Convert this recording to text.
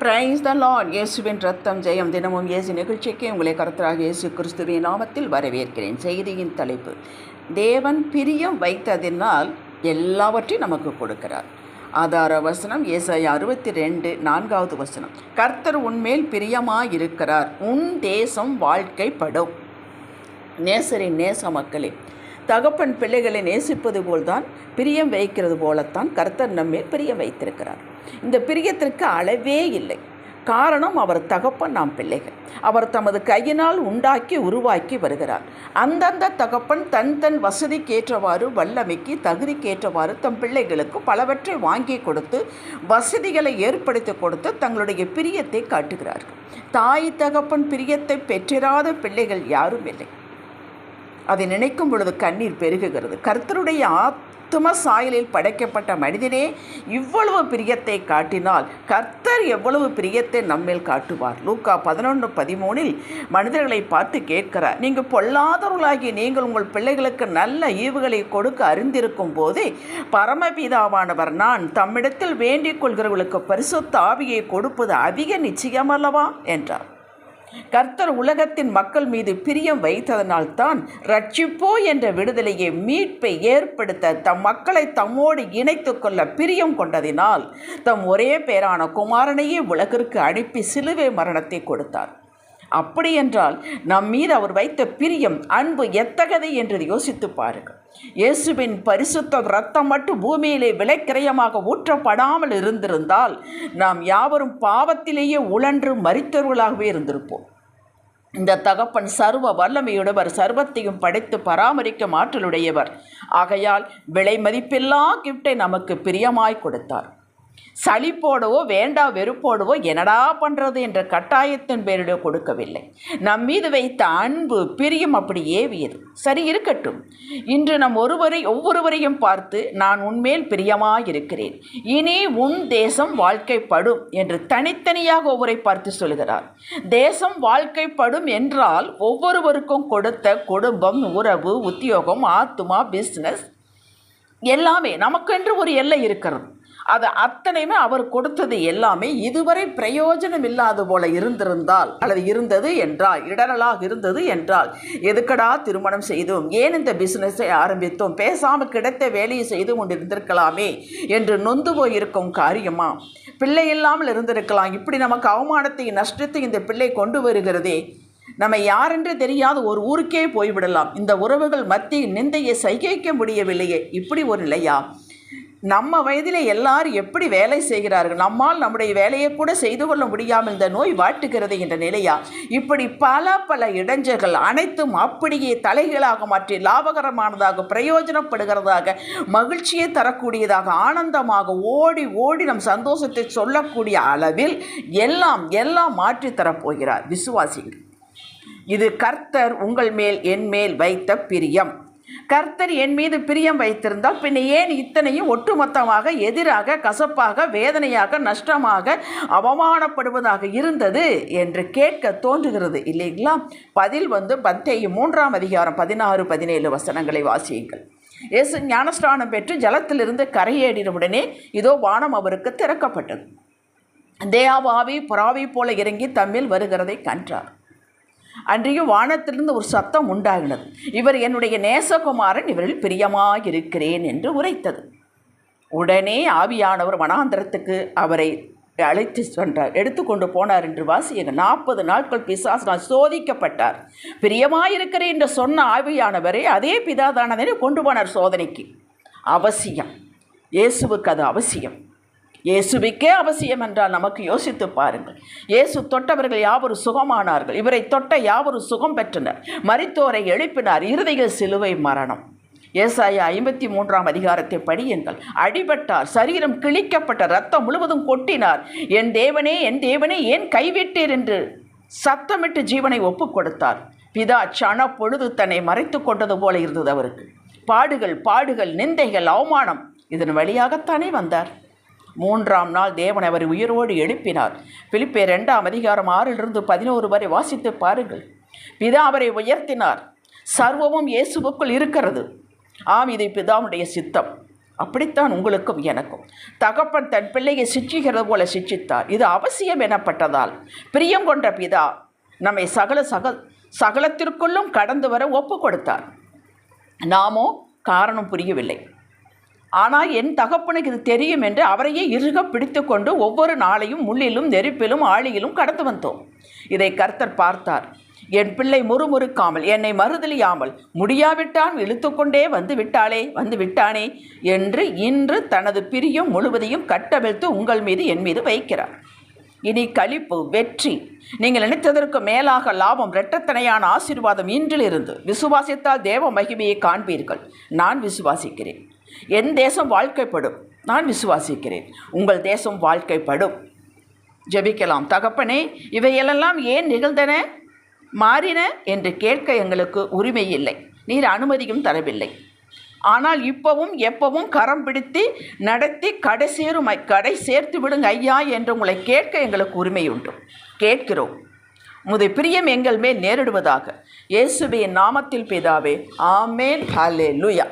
Praise the Lord இயேசுவின் ரத்தம் ஜெயம். தினமும் இயேசு நிகழ்ச்சிக்கு உங்களை கருத்தராக இயேசு கிறிஸ்துவின் நாமத்தில் வரவேற்கிறேன். செய்தியின் தலைப்பு தேவன் பிரியம் வைத்ததினால் எல்லாவற்றையும் நமக்கு கொடுக்கிறார். ஆதார வசனம் ஏசாயா அறுபத்தி ரெண்டு நான்காவது வசனம். கர்த்தர் உன்மேல் பிரியமாயிருக்கிறார். உன் தேசம் வாழ்க்கைப்படும். நேசரின் நேச மக்களே தகப்பன் பிள்ளைகளை நேசிப்பது போல்தான் பிரியம் வைக்கிறது போலத்தான் கர்த்தர் நம்மேல் பிரியம் வைத்திருக்கிறார். இந்த பிரியத்திற்கு அளவே இல்லை. காரணம் அவர் தகப்பன் நாம் பிள்ளைகள். அவர் தமது கையினால் உண்டாக்கி உருவாக்கி வருகிறார். அந்தந்த தகப்பன் தன் தன் வசதிக்கேற்றவாறு வல்லமைக்கு தகுதிக்கேற்றவாறு தம் பிள்ளைகளுக்கு பலவற்றை வாங்கி கொடுத்து வசதிகளை ஏற்படுத்தி கொடுத்து தங்களுடைய பிரியத்தை காட்டுகிறார்கள். தாய் தகப்பன் பிரியத்தை பெற்றிராத பிள்ளைகள் யாரும் இல்லை. அதை நினைக்கும் பொழுது கண்ணீர் பெருகுகிறது. கர்த்தருடைய ஆத்தும சாயலில் படைக்கப்பட்ட மனிதனே இவ்வளவு பிரியத்தை காட்டினால் கர்த்தர் எவ்வளவு பிரியத்தை நம்மேல் காட்டுவார். லூக்கா பதினொன்று பதிமூணில் மனிதர்களை பார்த்து கேட்கிறார் நீங்கள் பொல்லாதவர்களாகி நீங்கள் உங்கள் பிள்ளைகளுக்கு நல்ல ஈவுகளை கொடுக்க அறிந்திருக்கும் போதே பரமபிதாவானவர் நான் தம்மிடத்தில் வேண்டிக் கொள்கிறவர்களுக்கு பரிசுத்த ஆவியை கொடுப்பது அதிக நிச்சயமல்லவா? என்றார். கர்த்தர் உலகத்தின் மக்கள் மீது பிரியம் வைத்ததனால் தான் ரட்சிப்போ என்ற விடுதலையை மீட்பை ஏற்படுத்த தம் மக்களை தம்மோடு இணைத்து கொள்ள பிரியம் கொண்டதினால் தம் ஒரே பேரான குமாரனையே உலகிற்கு அனுப்பி சிலுவை மரணத்தை கொடுத்தார். அப்படி என்றால் நம் மீது அவர் வைத்த பிரியம் அன்பு எத்தகதை என்று யோசித்து பாருங்கள். இயேசுவின் பரிசுத்த ரத்தம் மட்டும் பூமியிலே விலைக்கிரயமாக ஊற்றப்படாமல் இருந்திருந்தால் நாம் யாவரும் பாவத்திலேயே உழன்று மறித்தவர்களாகவே இருந்திருப்போம். இந்த தகப்பன் சர்வ வல்லமையுடையவர் சர்வத்தையும் படைத்து பராமரிக்கும் ஆற்றலுடையவர் ஆகையால் விலை மதிப்பில்லா கிஃப்டை நமக்கு பிரியமாய் கொடுத்தார். சளிப்போடவோ வேண்டா வெறுப்போடவோ என்னடா பண்ணுறது என்ற கட்டாயத்தின் பேரிட கொடுக்கவில்லை. நம் மீது வைத்த அன்பு பிரியம் அப்படி ஏவியது. சரி இருக்கட்டும். இன்று நம் ஒருவரை ஒவ்வொருவரையும் பார்த்து நான் உன்மேல் பிரியமாயிருக்கிறேன். இனி உன் தேசம் வாழ்க்கைப்படும் என்று தனித்தனியாக ஒவ்வொரு பார்த்து சொல்கிறார். தேசம் வாழ்க்கைப்படும் என்றால் ஒவ்வொருவருக்கும் கொடுத்த குடும்பம் உறவு உத்தியோகம் ஆத்துமா பிஸ்னஸ் எல்லாமே. நமக்கென்று ஒரு எல்லை இருக்கிறது. அது அத்தனையுமே அவர் கொடுத்தது எல்லாமே இதுவரை பிரயோஜனம் இல்லாத போல இருந்திருந்தால் அல்லது இருந்தது என்றால் இடரலாக இருந்தது என்றால் எதுக்கடா திருமணம் செய்தோம்? ஏன் இந்த பிஸ்னஸை ஆரம்பித்தோம்? பேசாமல் கிடைத்த வேலையை செய்து கொண்டு இருந்திருக்கலாமே என்று நொந்து போயிருக்கும் காரியமா? பிள்ளை இல்லாமல் இருந்திருக்கலாம். இப்படி நமக்கு அவமானத்தை நஷ்டத்தை இந்த பிள்ளை கொண்டு வருகிறதே. நம்ம யாரென்று தெரியாத ஒரு ஊருக்கே போய்விடலாம். இந்த உறவுகள் மத்தியில் நிந்தையை சகிக்க முடியவில்லையே. இப்படி ஒரு நிலையா? நம்ம வயதில் எல்லாரும் எப்படி வேலை செய்கிறார்கள்? நம்மால் நம்முடைய வேலையை கூட செய்து கொள்ள முடியாமல் இந்த நோய் வாட்டுகிறது என்ற நிலையா? இப்படி பல பல இடைஞ்சல்கள் அனைத்தும் அப்படியே தலைகளாக மாற்றி லாபகரமானதாக பிரயோஜனப்படுகிறதாக மகிழ்ச்சியை தரக்கூடியதாக ஆனந்தமாக ஓடி ஓடி நம் சந்தோஷத்தை சொல்லக்கூடிய அளவில் எல்லாம் எல்லாம் மாற்றி தரப்போகிறார் விசுவாசிகள் இது கர்த்தர் உங்கள் மேல் என் மேல் வைத்த பிரியம். கர்த்தர் என் மீது பிரியம் வைத்திருந்தால் பின்ன ஏன் இத்தனையும் ஒட்டுமொத்தமாக எதிராக கசப்பாக வேதனையாக நஷ்டமாக அவமானப்படுவதாக இருந்தது என்று கேட்க தோன்றுகிறது. இல்லைங்களா? பதில் வந்து பத்தேயு மூன்றாம் அதிகாரம் பதினாறு பதினேழு வசனங்களை வாசியுங்கள். இயேசு ஞானஸ்நானம் பெற்று ஜலத்திலிருந்து கரையேறினவுடனே இதோ வானம் அவருக்கு திறக்கப்பட்டது. தேவாவி புறாவி போல இறங்கி தம்மில் வருகிறதை கன்றார் அன்றையும் வானத்திலிருந்து ஒரு சத்தம் உண்டாகினது. இவர் என்னுடைய நேசகுமாரன் இவரில் பிரியமாயிருக்கிறேன் என்று உரைத்தது. உடனே ஆவியானவர் வனாந்திரத்துக்கு அவரை அழைத்து சென்றார் எடுத்துக்கொண்டு போனார் என்று வாசியங்க நாற்பது நாட்கள் பிசாசினால் சோதிக்கப்பட்டார். பிரியமாயிருக்கிறேன் என்று சொன்ன ஆவியானவரை அதே பிதாதானதனை கொண்டு போனார் சோதனைக்கு. அவசியம். இயேசுவுக்கு அது அவசியம். இயேசுவிக்கே அவசியம் என்றால் நமக்கு யோசித்து பாருங்கள். இயேசு தொட்டவர்கள் யாவரும் சுகமானார்கள்? இவரை தொட்ட யாவரும் சுகம் பெற்றனர்? மரித்தோரை எழுப்பினார். இறுதியில் சிலுவை மரணம். ஏசாயா ஐம்பத்தி மூன்றாம் அதிகாரத்தை படியுங்கள். அடிபட்டார் சரீரம் கிழிக்கப்பட்ட ரத்தம் முழுவதும் கொட்டினார். என் தேவனே என் தேவனே ஏன் கைவிட்டீர்? என்று சத்தமிட்டு ஜீவனை ஒப்புக் கொடுத்தார். பிதா சன பொழுது தன்னை மறைத்து கொண்டது போல இருந்தது அவருக்கு. பாடுகள் பாடுகள் நிந்தைகள் அவமானம். இதன் வழியாகத்தானே வந்தார்? மூன்றாம் நாள் தேவன் அவரை உயிரோடு எழுப்பினார். பிலிப்பே ரெண்டாம் அதிகாரம் ஆறிலிருந்து பதினோரு வரை வாசித்து பாருங்கள். பிதா அவரை உயர்த்தினார். சர்வமும் இயேசுவுக்குள் இருக்கிறது. ஆம் இது பிதாவுடைய சித்தம். அப்படித்தான் உங்களுக்கும் எனக்கும். தகப்பன் தன் பிள்ளையை சிச்சிக்கிறது போல சிச்சித்தார் இது அவசியம் எனப்பட்டதால். பிரியம் கொண்ட பிதா நம்மை சகல சக சகலத்திற்குள்ளும் கடந்து வர ஒப்பு கொடுத்தார். நாமோ காரணம் புரியவில்லை. ஆனால் என் தகப்பனுக்கு இது தெரியும் என்று அவரையே இறுக பிடித்து கொண்டு ஒவ்வொரு நாளையும் முள்ளிலும் நெருப்பிலும் ஆழியிலும் கடந்து வந்தோம். இதை கர்த்தர் பார்த்தார். என் பிள்ளை முறுமுறுக்காமல் என்னை மறுதலியாமல் முடியாவிட்டான் இழுத்துக்கொண்டே வந்து விட்டாளே வந்து விட்டானே என்று இன்று தனது பிரியம் முழுவதையும் கட்டவிழ்த்து உங்கள் மீது என் மீது வைக்கிறார். இனி கழிப்பு வெற்றி. நீங்கள் நினைத்ததற்கு மேலாக லாபம் இரட்டத்தனையான ஆசீர்வாதம் இன்றிலிருந்து. விசுவாசித்தால் தேவ மகிமையை காண்பீர்கள். நான் விசுவாசிக்கிறேன். என் தேசம் வாழ்க்கைப்படும். நான் விசுவாசிக்கிறேன். உங்கள் தேசம் வாழ்க்கைப்படும். ஜெபிக்கலாம். தகப்பனே இவையெல்லாம் ஏன் நிகழ்ந்தன? மாறின என்று கேட்க எங்களுக்கு உரிமை இல்லை நீர் அனுமதியும் தரவில்லை. ஆனால் இப்பவும் எப்பவும் கரம் பிடித்து நடத்தி கடை சேரும் கடை சேர்த்து விடுங்க ஐயா என்று உங்களை கேட்க எங்களுக்கு உரிமை உண்டு கேட்கிறோம். முதை பிரியம் எங்கள் மேல் நேரிடுவதாக. இயேசுவின் நாமத்தில் பிதாவே ஆமேன். லுயா